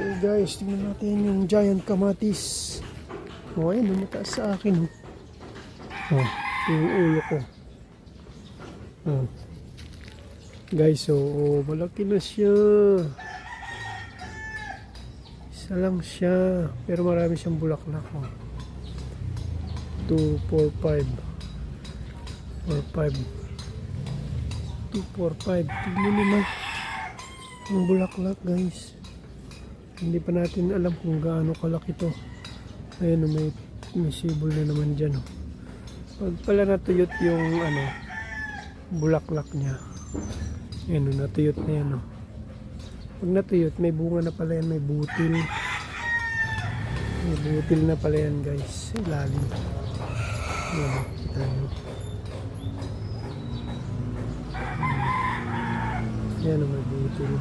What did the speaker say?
Okay guys, tingnan natin yung giant kamatis. O ayun, lumitaas sa akin. Oh. Oh, ito yung ulo ko. Oh. Guys, so oh, malaki na siya. Isa lang siya. Pero marami siyang bulaklak. Oh. 2, 4, 5. 4, 5. 2, 4, 5. Tignan naman. Ang bulaklak guys. Hindi pa natin alam kung gaano kalaki to. Ayan, oh, may, may sibol na naman dyan. Oh. Pag pala natuyot yung ano, bulaklak niya. Ayan, oh, natuyot na yan. Oh. Pag natuyot, may bunga na pala yan, may butil. May butil na pala yan guys. Ilalim. Ayan, oh, kita nyo. Ayan, oh, may butil.